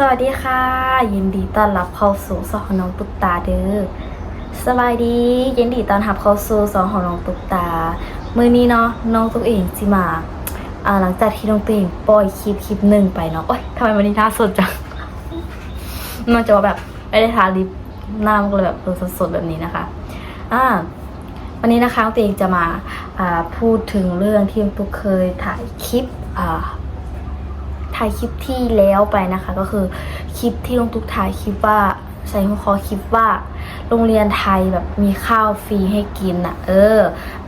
สวัสดีค่ะ ยินดีต้อนรับเข้าสู่สองของน้องตุ๊กตาเด้อสบายดี ยินดีต้อนรับเข้าสู่สองของน้องตุ๊กตามื้อนี้เนาะน้องตุ๊กเองสิมาอ่าหลังจากที่น้องตุ๊กเองปล่อยคลิปคลิปหนึ่งไปเนาะโอ๊ยทำไมวันนี้หน้าสดจังมันจะว่าแบบไม่ได้ทาลิปหน้ามันก็เลยแบบดูสดๆแบบนี้นะคะอ่าวันนี้นะคะน้องตุ๊กเองจะมาอ่าพูดถึงเรื่องที่น้องตุ๊กเคยถ่ายคลิปอ่า ถ่ายคลิปที่แล้วไปนะคะ ก็คือคลิปที่ลงตุกถ่ายคลิปว่าใส่หัวข้อคลิปว่า โรงเรียนไทยแบบมีข้าวฟรีให้กินอะเออ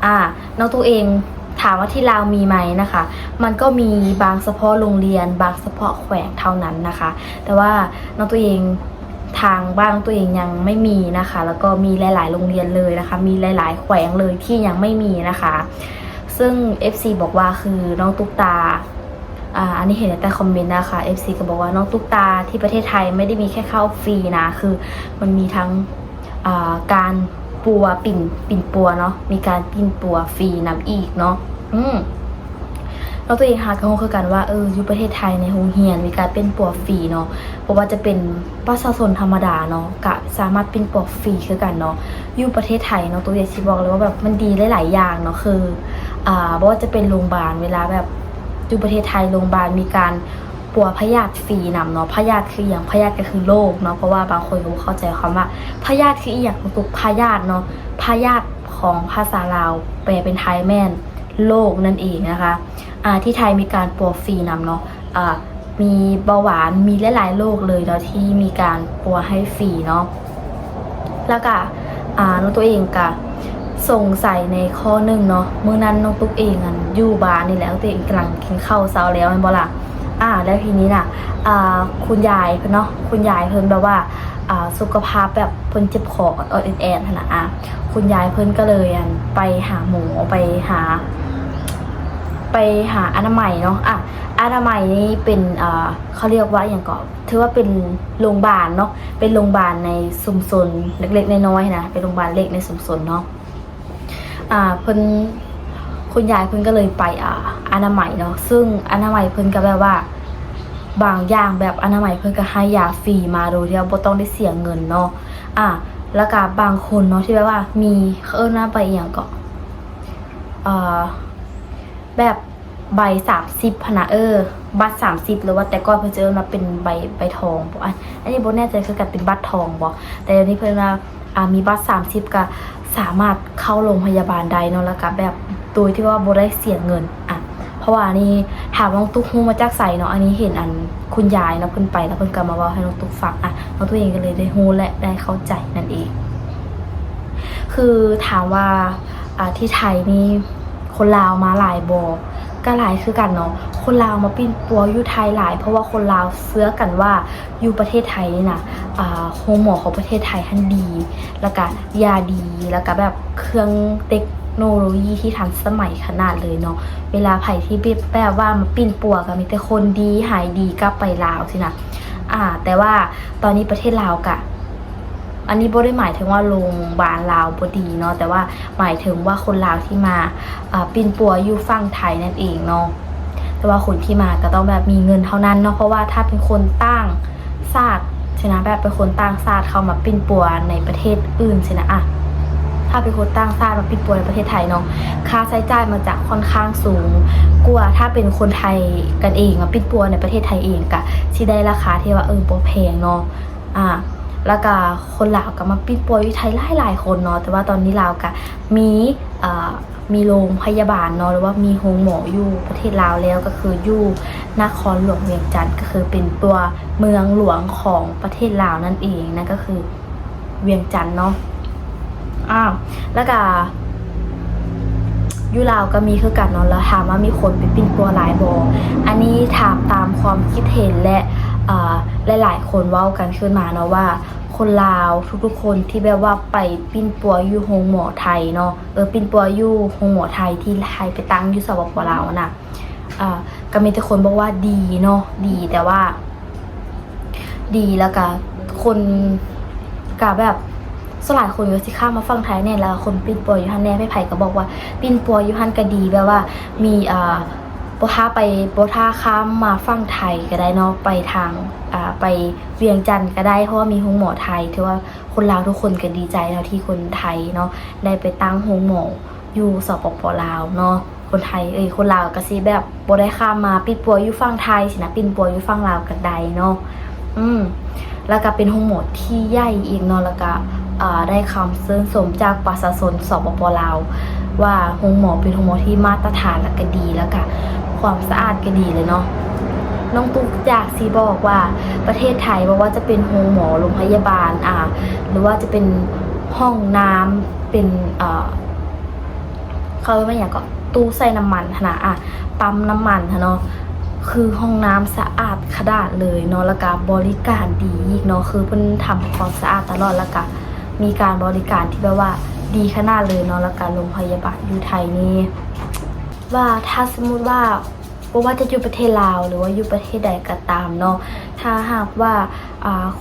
อ่าน้องตัวเองถามว่าที่ลาวมีไหมนะคะ มันก็มีบางเฉพาะโรงเรียน บางเฉพาะแขวงเท่านั้นนะคะ แต่ว่าน้องตัวเองทางบ้านน้องตัวเองยังไม่มีนะคะ แล้วก็มีหลาย ๆ โรงเรียนเลยนะคะ มีหลาย ๆ แขวงเลยที่ยังไม่มีนะคะ ซึ่ง FC บอกว่าคือน้องตุ๊กตา อ่าอันนี้เห็นในใต้คอมเมนต์นะคะ FC ก็บอกว่าน้องตุ๊กตาที่ประเทศไทยไม่ได้มีแค่ข้าวฟรีนะ คือมันมีทั้งอ่าการปัวปิ่นปิ่นปัวเนาะมีการปิ้นปัวฟรีนำอีกเนาะอืมเราตัวเองหากันคือกันว่าเอออยู่ประเทศไทยในโรงเรียนมีการเป็นปัวฟรีเนาะเพราะว่าจะเป็นประชาชนธรรมดาเนาะกะสามารถเป็นปัวฟรีคือกันเนาะอยู่ประเทศไทยเนาะตัวเองสิบอกเลยว่าแบบมันดีหลาย ๆ อย่างเนาะคืออ่าเพราะว่าจะเป็นโรงพยาบาลเวลาแบบ อยู่ประเทศไทยโรงพยาบาลมีการปัวพยาธิฟรีนำเนาะพยาธิคืออย่างพยาธิก็คือโรคเนาะเพราะว่าบางคนก็บ่เข้าใจคำว่าพยาธิคืออีหยังตุกพยาธิเนาะพยาธิของภาษาลาวแปลเป็นไทยแม่นโรคนั่นเองนะคะอ่าที่ไทยมีการปัวฟรีนำเนาะอ่ามีเบาหวานมีหลายๆโรคเลยเนาะที่มีการปัวให้ฟรีเนาะแล้วก็อ่าน้องตัวเองก็ สงสัยในข้อหนึ่งเนาะเมื้อนั้นน้องตุ๊กเองอันอยู่บ้านนี่แล้วตัวเองกำลังกินข้าวเช้าแล้วมันบ่ล่ะอ่า แล้วทีนี้น่ะอ่าคุณยายเพิ่นเนาะคุณยายเพิ่นแบบว่าอ่าสุขภาพแบบเพิ่นเจ็บคออดๆแอดๆหั่นน่ะอะคุณยายเพิ่นก็เลยอันไปหาหมอไปหา ไปหาอนามัยเนาะอะอนามัยนี่เป็นอ่าเขาเรียกว่าอย่างก่อนถือว่าเป็นโรงพยาบาลเนาะเป็นโรงพยาบาลในชุมชนเล็กๆน้อยๆนะเป็นโรงพยาบาลเล็กในชุมชนเนาะ อ่าเพิ่นคุณยายเพิ่นก็เลยไปอ่าอนามัยเนาะซึ่งอนามัยเพิ่นก็แบบว่า บางอย่างแบบอนามัยเพิ่นก็ให้ยาฟรีมาโดยที่บ่ต้องได้เสียเงินเนาะอ่าแล้วก็บางคนเนาะที่แบบว่า มีเอิ้นว่าไปอหย่างก็อ่าแบบใบสามสิบพนะเออ บัตรสามสิบหรือว่าแต่ก่อนเพิ่นจะเอิ้นมาเป็นใบใบทองบ่อันอันนี้บ่แน่ใจคือกันเป็นบัตรทองบ่แต่เดี๋ยวนี้เพิ่นว่าอ่ามีบัตรสามสิบก็ สามารถเข้าโรงพยาบาลได้เนาะแล้วก็แบบโดยที่ว่าบ่ได้เสียเงินอะเพราะว่านนี้ถามน้องตุ๊กฮู้มาจากไสเนาะอันนี้เห็นอันคุณยายเนาะเพิ่นไปแล้วเพิ่นก็มาเว้าให้น้องตุ๊กฟังอะน้องตุ๊กเองก็เลยได้ฮู้และได้เข้าใจนั่นเอง คือถามว่าอ่าที่ไทยนี่คนลาวมาหลายบ่ก็หลายคือกันเนาะ คนลาวมาปิ้นปัวอยู่ไทยหลาย เพราะว่าคนลาวเสื้อกันว่าอยู่ประเทศไทยนี่นะอ่าโฮหมอของประเทศไทยท่านดี แล้วก็ยาดี แล้วก็แบบเครื่องเทคโนโลยีที่ทันสมัยขนาดเลยเนาะ เวลาไผ่ที่แบบว่ามาปิ้นปัวก็มีแต่คนดีหายดีกลับไปลาวสินะ อ่า แต่ว่าตอนนี้ประเทศลาวกะอันนี้บได้หมายถึงว่าโรงพยาบาลลาวบดีเนาะแต่ว่าหมายถึงว่าคนลาวที่มาอ่าปิ้นปัวอยู่ฝั่งไทยนั่นเองเนาะ แต่ว่าคนที่มาก็ต้องแบบมีเงินเท่านั้นเนาะเพราะว่าถ้าเป็นคนตั้งชาติใช่นะแบบเป็นคนตั้งชาติเข้ามาปิ้นปัวในประเทศอื่นใช่นะอะถ้าเป็นคนตั้งชาติมาปิ้นปัวในประเทศไทยเนาะ ค่าใช้จ่ายมันจะค่อนข้างสูงกว่าถ้าเป็นคนไทยกันเองมาปิ้นปัวในประเทศไทยเองกะที่ได้ราคาที่ว่าเออบ่แพงเนาะ อ่า แล้วก็คนลาวก็มาปิ้นปัวยู่ไทยหลายหลายๆคนเนาะแต่ว่าตอนนี้ลาวก็มีมีโรงพยาบาลเนาะหรือว่ามีโรงหมออยู่ประเทศลาวแล้วก็คืออยู่นครหลวงเวียงจันทร์ก็คือเป็นตัวเมืองหลวงของประเทศลาวนั่นเองนั่นก็คือเวียงจันทร์เนาะอ้าวแล้วก็ยู่ลาวก็มีคือกันเนาะแล้วถามว่ามีคนไปปิ้นปัวหลายบออันนี้ถามตามความคิดเห็นและ หลาย ๆ คนเว้ากันขึ้นมาเนาะว่า คนลาวทุกๆคนที่แบบว่าไปปิ้นปัวอยู่โรงหมอไทยเนาะเออปิ้นปัวอยู่โรงหมอไทยที่ไทยไปตั้งอยู่สปปลาวน่ะอ่าก็มีแต่คนบอกว่าดีเนาะดีแต่ว่า ดีแล้วก็คนกับแบบสลายคนก็สิข้ามมาฟังไทยเนี่ยแล้วคนปิ้นปัวอยู่ฮันแน่ไม่ไผ่ก็บอกว่า ปิ้นปัวอยู่ฮันก็ดีแบบว่ามีอ่า บท่าไปบท่าข้ามมาฝั่งไทยก็ได้เนาะไปทางอ่าไปเวียงจันทร์ก็ได้เพราะว่ามีโรงหมอไทยถือว่าคนลาวทุกคนก็ดีใจแล้วที่คนไทยเนาะได้ไปตั้งโรงหมออยู่สปปลาวเนาะคนไทยเอ้ยคนลาวก็สิแบบบ่ได้ข้ามมาปิดปัวอยู่ฝั่งไทยสินะปิดปัวอยู่ฝั่งลาวก็ได้เนาะอืมแล้วก็เป็นโรงหมอที่ใหญ่อีกเนาะแล้วก็อ่าได้คำเชิญสมจากประชาชนสปปลาว ว่าโรงหมอเป็นโรงหมอที่มาตรฐานและก็ดีแล้วก็ความสะอาดก็ดีเลยเนาะน้องตุ๊กอยากซีบอกว่าประเทศไทยบอกว่าจะเป็นโรงหมอโรงพยาบาลอ่าหรือว่าจะเป็นห้องน้ำเป็นเอ่อเขาเรียกว่าอย่างก็ตู้ใส่น้ำมันนะอะปั๊มน้ำมันเนาะคือห้องน้ำสะอาดขนาดเลยเนาะแล้วก็บริการดีอีกเนาะคือเพิ่นทำความสะอาดตลอดแล้วก็มีการบริการที่แบบว่า ดีขนาดเลยเนาะแล้วก็โรงพยาบาลอยู่ไทยนี่ว่าถ้าสมมุติว่าบ่ว่าจะอยู่ประเทศลาวหรือว่าอยู่ประเทศใดก็ตามเนาะถ้าหากว่า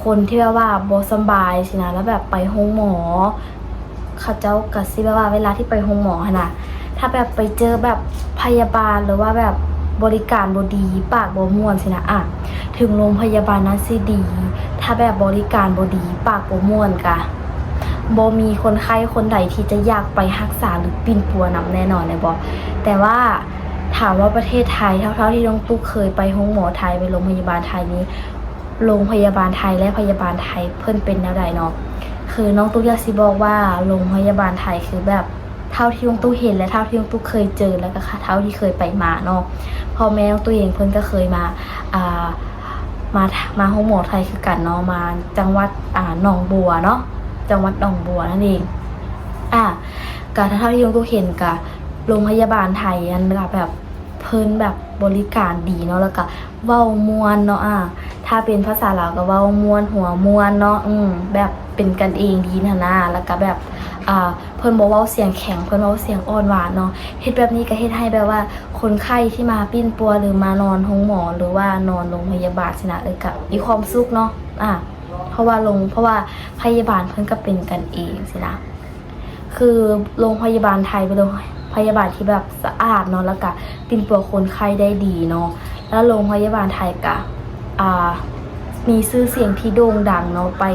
คนที่แบบว่าบสบายสินะแล้วแบบไปโรงหมอเขาเจ้าก็สิแบบว่าเวลาที่ไปโรงหมอนนะถ้าแบบไปเจอแบบพยาบาลหรือว่าแบบบริการบดีปากบม่วนสินะอะถึงโรงพยาบาลนั้นสิดี ถ้าแบบบริการบดีปากบม่วนกะ บมีคนไข้คนใดที่จะอยากไปรักษาหรือปิ่นปัวนำแน่นอนเลยบอแต่ว่าถามว่าประเทศไทยเท่าๆที่น้องตุ๊กเคยไปห้องหมอไทยไปโรงพยาบาลไทยนี้ โรงพยาบาลไทยและพยาบาลไทยเพิ่นเป็นแนวใดเนาะคือน้องตุ๊กอยากสิบอกว่าโรงพยาบาลไทยคือแบบเท่าที่น้องตุ๊กเห็นและเท่าที่น้องตุ๊กเคยเจอแล้วก็เท่าที่เคยไปมาเนาะพ่อแม่น้องตุ๊กเองเพิ่นก็เคยมาอ่ามามาห้องหมอไทยคือกันเนาะมาจังหวัดอ่าหนองบัวเนาะ จังหวัดหนองบัวนั่นเอง อะการเท่าที่น้องตุ๊กเห็นกับโรงพยาบาลไทยอันก็แบบเพิ่นแบบบริการดีเนาะแล้วก็เว้ามวนเนาะอะถ้าเป็นภาษาลาวก็เว้ามวนหัวมวนเนาะอืมแบบเป็นกันเองดีนะนะแล้วก็แบบอ่าเพิ่นบ่เว้าเสียงแข็งเพิ่นเว้าเสียงอ่อนหวานเนาะเฮ็ดแบบนี้ก็เฮ็ดให้แบบว่า คนไข้ที่มาปิ้นปัวหรือมานอนห้องหมอหรือว่านอนโรงพยาบาลสินะเอ้ยก็มีความสุขเนาะอ่า เพราะว่าลงเพราะว่าพยาบาลเพิ่นก็เป็นกันเองสินะคือโรงพยาบาลไทยเป็นโรงพยาบาลที่แบบสะอาดเนาะแล้วก็ปิ้นปัวคนไข้ได้ดีเนาะแล้วโรงพยาบาลไทยก็อ่ามีชื่อเสียงที่โด่งดังเนาะไป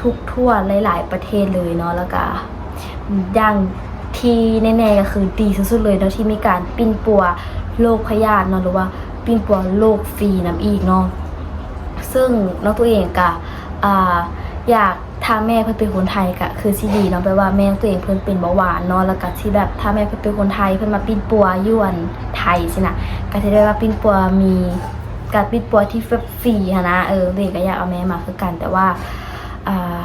ทุกทั่วหลาย ๆ ประเทศเลยเนาะแล้วก็อย่างที่แน่ๆก็คือดีสุดๆเลยเนาะที่มีการปิ้นปัวโรคพยาธิเนาะหรือว่าปิ้นปัวโรคฟรีน้ำอีกเนาะ ซึ่งน้องตัวเองก็อ่าอยากถ้าแม่เพิ่นเป็นคนไทยก็คือสิดีเนาะแปลว่าแม่ตัวเองเพิ่นเป็นเบาหวานเนาะแล้วก็ที่แบบถ้าแม่เพิ่นเป็นคนไทยเพิ่นมาปิ้นปัวยวนไทยสินะก็จะได้ว่าปิ้นปัวมีการปิดปัวที่ฟรีๆนะเออเด็กก็อยากเอาแม่มาคือกัน แต่ว่าอ่า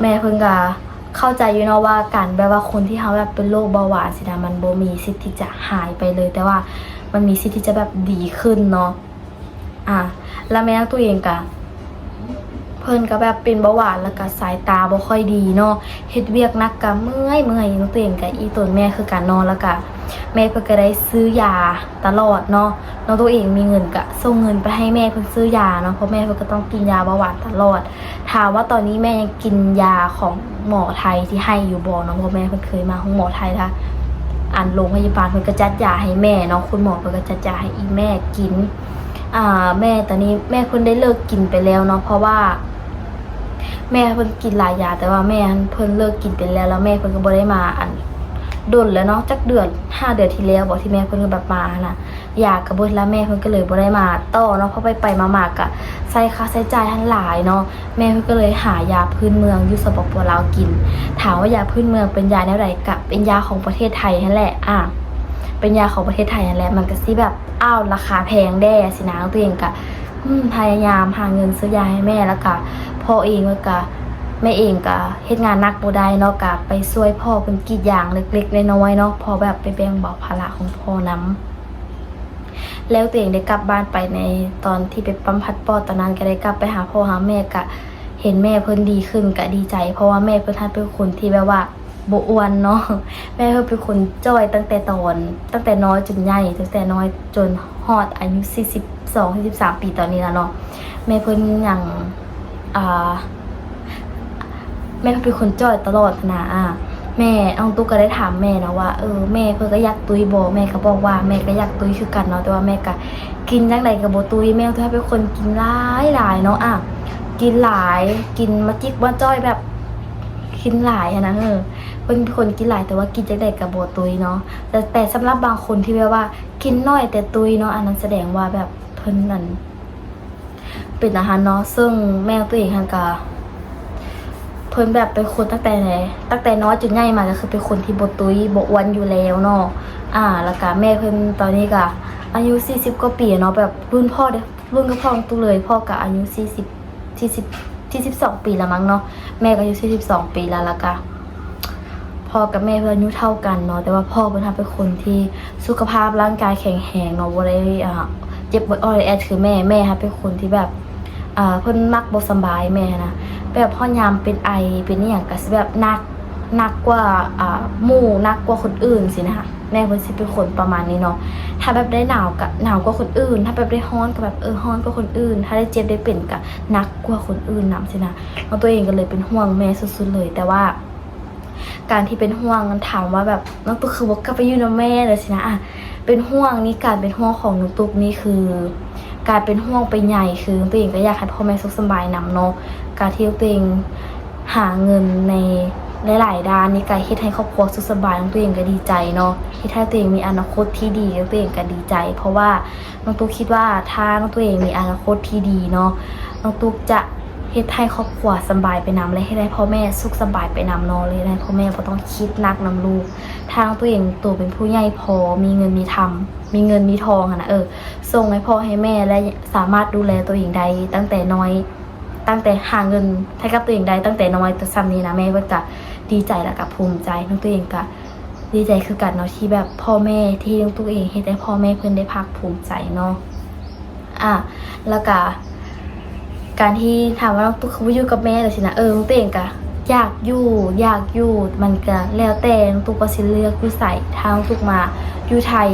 แม่เพิ่งก็เข้าใจอยู่เนาะว่าการแบบว่าคนที่เขาแบบเป็นโรคเบาหวานสินะมันโบมีสิทธิ์ที่จะหายไปเลย แต่ว่ามันมีสิทธิ์ที่จะแบบดีขึ้นเนาะ อะแล้วแม่ตัวเองก็เพิ่นก็แบบเป็นเบาหวานแล้วก็สายตาบ่ค่อยดีเนาะเฮ็ดเวียกนักก็เมื่อยเมื่อยน้องตัวเองก็อีตนแม่คือการนอนแล้วก็แม่เพิ่นก็ได้ซื้อยาตลอดเนาะน้องตัวเองมีเงินก็ส่งเงินไปให้แม่เพิ่นซื้อยาเนาะเพราะแม่เพิ่นก็ต้องกินยาเบาหวานตลอด ถามว่าตอนนี้แม่ยังกินยาของหมอไทยที่ให้อยู่บ่เนาะเพราะแม่เพิ่นเคยมาของหมอไทยละอันโรงพยาบาลเพิ่นก็จัดยาให้แม่เนาะคุณหมอเพิ่นก็จัดยาให้อีแม่กิน อ่า แม่ตอนนี้แม่เพิ่นได้เลิกกินไปแล้วเนาะเพราะว่า แม่เพิ่นกินหลายยาแต่ว่าแม่เพิ่นเลิกกินไปแล้ว แล้วแม่เพิ่นก็บ่ได้มาอันดนแล้วเนาะจักเดือนห้าเดือนที่แล้วบอกที่แม่เพิ่นก็แบบมานะอยากกับเบิดแล้วแม่เพิ่นก็เลยบ่ได้มาต่อเนาะเพราะไปไปๆมาๆกะใส่ค่าใช้จ่ายทั้งหลายเนาะแม่เพิ่นก็เลยหายาพื้นเมืองอยู่สปปลาวกิน ถามว่ายาพื้นเมืองเป็นยาแนวใดกะเป็นยาของประเทศไทยนั่นแหละอะ เป็นยาของประเทศไทยนั่นแหละมันก็สิแบบอ้าวราคาแพงแด้สินะตัวเองกะพยายามหาเงินซื้อยาให้แม่แล้วก็พ่อเองแล้วก็แม่เองก็เฮ็ดงานนักบ่ได้เนาะก็ไปช่วยพ่อเป็นกรีดยางเล็กๆน้อยๆเนาะพอแบบไปแบ่งเบาภาระของพ่อนํแล้วตัวเองได้กลับบ้านไปในตอนที่ไปปั๊มพัดปอดตอนนั้นก็ได้กลับไปหาพ่อหาแม่ก็เห็นแม่เพิ่นดีขึ้นก็ดีใจ เพราะว่าแม่เพิ่นท่านเป็นคนที่แบบว่า บอ้วนเนาะแม่เพิ่นเป็นคนจ้อยตั้งแต่ตอน ตั้งแต่น้อยจนใหญ่ตั้งแต่น้อยจนฮอดอายุ 42 43 ปีตอนนี้แล้วเนาะแม่เพิ่นยังอ่าแม่เป็นคนจ้อยตลอดนะอะแม่น้องตุ๊กก็ได้ถามแม่นะว่าเออแม่เพิ่นก็อยากตุยบ่แม่ก็บอกว่าแม่ก็อยากตุยคือกันเนาะแต่ว่าแม่ก็กินจังไดก็บ่ตุยแม่ถ้าเป็นคนกินหลายหลายเนาะอะกินหลายกินมาจิกมาจ้อยแบบกินหลายอะนะเออ เป็นคนกินหลายแต่ว่ากินจังไดก็บ่ตุยเนาะแต่แต่สำหรับบางคนที่แบบว่า กินน้อยแต่ตุยเนาะอันนั้นแสดงว่าแบบเพิ่นนั่นเป็นอาหารเนาะซึ่งแม่ตัวเองหันก็เพิ่นแบบเป็นคนตั้งแต่ไหนตั้งแต่น้อยจนใหญ่มาก็คือเป็นคนที่บตุยบ่อ้วนอยู่แล้วเนาะอ่า แล้วก็แม่เพิ่นตอนนี้ก็อายุ 40กว่าปีเนาะแบบรุ่นพ่อเด้รุ่นกับพ่อของตุเลย พ่อก็อายุ 40 40 42 ปีล้วมั้งเนาะแม่ก็อายุ 42 ปีแล้วล้วก็ พ่อกับแม่เพิ่นอายุเท่ากันเนาะแต่ว่าพ่อเพิ่นทำเป็นคนที่สุขภาพร่างกายแข็งแรงเนาะบ่ได้อ่าเจ็บป่อ่อยแอคือแม่แม่ค่ะเป็นคนที่แบบอ่าเพิ่นมักบ่สบายแม่นะแบบพ่อยามเป็นไอเป็นอหย่างก็สิแบบหนักหนักกว่าอ่าหมู่หนักกว่าคนอื่นสินะคะแม่เพิ่นสิเป็นคนประมาณนี้เนาะถ้าแบบได้หนาวก็หนาวกว่าคนอื่น ถ้าแบบได้ร้อนก็แบบเออร้อนกว่าคนอื่น ถ้าได้เจ็บได้เป็นก็หนักกว่าคนอื่นนำสินะเอาตัวเองก็เลยเป็นห่วงแม่สุดๆเลย แต่ว่า การที่เป็นห่วงถามว่าแบบน้องตุ๊กคือบอกกลับไปอยู่นะแม่เลยสินะอะเป็นห่วงนี่การเป็นห่วงของน้องตุ๊กนี่คือ การเป็นห่วงไปใหญ่คือตัวเองก็อยากให้พ่อแม่สุขสบายนำเนาะการที่ตัวเองหาเงินในหลายๆด้านนี่การเฮ็ดให้ครอบครัวสุขสบายตัวเองก็ดีใจเนาะที่ถ้าตัวเองมีอนาคตที่ดีตัวเองก็ดีใจ เพราะว่าน้องตุ๊กคิดว่าถ้าน้องตัวเองมีอนาคตที่ดีเนาะน้องตุ๊กจะ เฮ็ดให้ครอบครัวสบายไปนำและให้ได้พ่อแม่สุขสบายไปนำเนาะเลยให้พ่อแม่บ่ต้องคิดนักนำลูก ทางตัวเองตัวเป็นผู้ใหญ่พอมีเงินมีทำมีเงินมีทองอะนะเออส่งให้พ่อให้แม่และสามารถดูแลตัวเองได้ตั้งแต่น้อย ตั้งแต่หาเงินให้กับตัวเองได้ตั้งแต่น้อยแต่ซ้ำนี้นะแม่ก็จะดีใจและกับภูมิใจทั้งตัวเองก็ดีใจคือกันเนาะที่แบบพ่อแม่ที่ทั้งตัวเองเฮ็ดให้พ่อแม่เพิ่นได้ภาคภูมิใจเนาะอะแล้วก็ การที่ถามว่าน้องตุ๊กเขาอยู่กับแม่เลยสินะเออน้องตัวเองก็อยากอยู่อยากอยู่มันก็แล้วแต่น้องตุ๊กก็สิเลือกอยู่ใส่ทางตุ๊กมาอยู่ไทย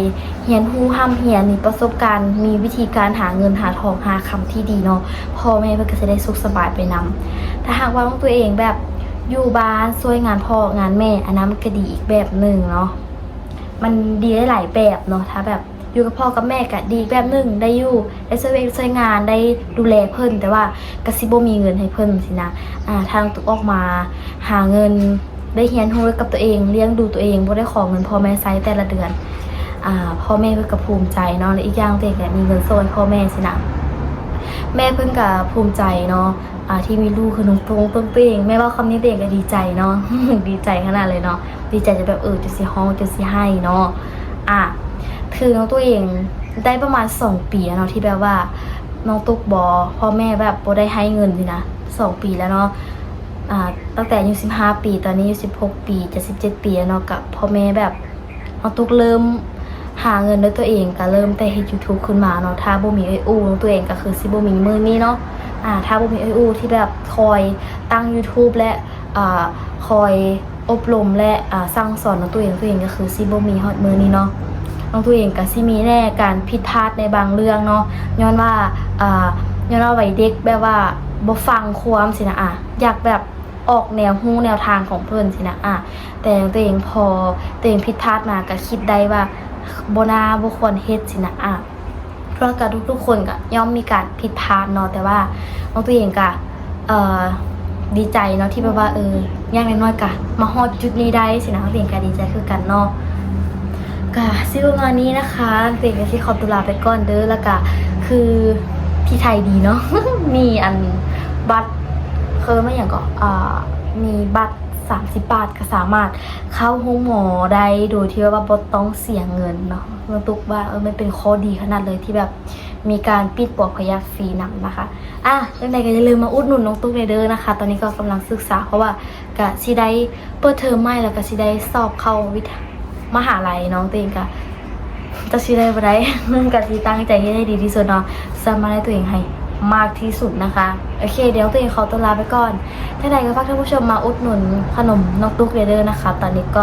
เฮียนฮู้ห้ามเฮียนมีประสบการณ์มีวิธีการหาเงินหาทองหาคำที่ดีเนาะพ่อแม่เพื่อก็จะได้สุขสบายไปนำถ้าหากว่าต้องตัวเองแบบอยู่บ้านช่วยงานพ่องานแม่อันนั้นมันก็ดีอีกแบบหนึ่งเนาะมันดีได้หลายแบบเนาะถ้าแบบ อยู่กับพ่อกับแม่ก็ดีแบบหนึ่งได้อยู่ได้ช่วยเวรช่วยงานได้ดูแลเพิ่น แต่ว่ากะสิบ่มีเงินให้เพิ่นสินะอ่าทางตุกออกมาหาเงินได้เฮียนฮู้กับตัวเองเลี้ยงดูตัวเองบ่ได้ขอเงินพ่อแม่ใช้แต่ละเดือนอ่าพ่อแม่เพิ่นก็ภูมิใจเนาะและอีกอย่างเด็กเนี่ยมีเงินโซนพ่อแม่สินะแม่เพิ่นก็ภูมิใจเนาะอ่าที่มีลูกคือน้องตรงต้นเป้งแม่ว่าคำนี้เด็กก็ดีใจเนาะดีใจขนาดเลยเนาะดีใจจะแบบเออจะสิฮ้องจะสิให้เนาะอะ คือน้องตัวเองได้ประมาณสองปีแล้วเนาะที่แบบว่า น้องตุกบอพ่อแม่แบบบ่ได้ให้เงินสินะสองปีแล้วเนาะอ่าตั้งแต่อายุ15ปี ตอนนี้อายุ16ปีจะ17ปีแล้วเนาะกับพ่อแม่แบบน้องตุกเริ่มหาเงินด้วยตัวเองก็เริ่มแต่เฮ็ด YouTube ขึ้นมาเนาะถ้าโบมีไออูน้องตัวเองก็คือสิโบมีมือนี้เนาะอ่าถ้าโบมีไออูที่แบบคอยตั้ง YouTube และอ่าคอย อบรมและอ่าสั่งสอนน้องตัวเองตัวเองก็คือสิบมีฮอดมือนี้เนาะน้องตัวเองก็สิมีแน่การผิดพลาดในบางเรื่องเนาะย้อนว่าอ่าย้อนว่าไวัยเด็กแบบว่าบ่ฟังความสินะอะอยากแบบออกแนวหู้แนวทางของเพิ่อนสินะอะแต่ตัวเองพอตัวเองผิดพลาดมาก็คิดได้ว่าบนาบ่ควรเฮ็ดสินะอะเพราะกับทุกๆคนก็ย่อมมีการผิดพลาดเนาะแต่ว่าน้องตัวเองก็เอ่อ ดีใจเนาะที่แบบว่าเอออย่างน้อยๆกะมาฮอดจุดนี้ได้สินะเสียงกะดีใจคือกันเนาะกะซิประมาณนี้นะคะเสียงกที่ขอตุลาไปก่อนเด้อแล้วกะคือที่ไทยดีเนาะมีอันบัตรเคยไม่อย่างก็อ่ามีบัตร 30 บาทก็สามารถเข้าห้องหมอได้โดยที่ว่าบ่ต้องเสียเงินเนาะมันตุกว่าเออมันเป็นข้อดีขนาดเลยที่แบบมีการปิดปลอกพยักฟรีนำนะคะ อะยังไงก็อย่าลืมมาอุดหนุนน้องตุ๊กในเด้อนะคะ ตอนนี้ก็กำลังศึกษา เพราะว่ากะสิได้เปิดเทอมใหม่แล้วก็สิได้สอบเข้าวิทยมหาลัยน้องตัวเองก็จะชื่อได้บ่ได้กับที่ตั้งใจให้ได้ดีที่สุดเนาะสามารถให้ตัวเองให้ มากที่สุดนะคะ โอเค เดี๋ยวตัวเองขอตัวลาไปก่อน ถ้าใดก็ฝากท่านผู้ชมมาอุดหนุนขนมนกตุ๊กเรเดอร์นะคะ ตอนนี้ก็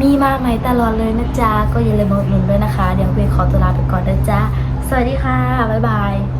มีมากไหมตลอดเลยนะจ๊ะ ก็อย่าลืมมาอุดหนุนด้วยนะคะ เดี๋ยวตัวเองขอตัวลาไปก่อนนะจ๊ะ สวัสดีค่ะ บ๊ายบาย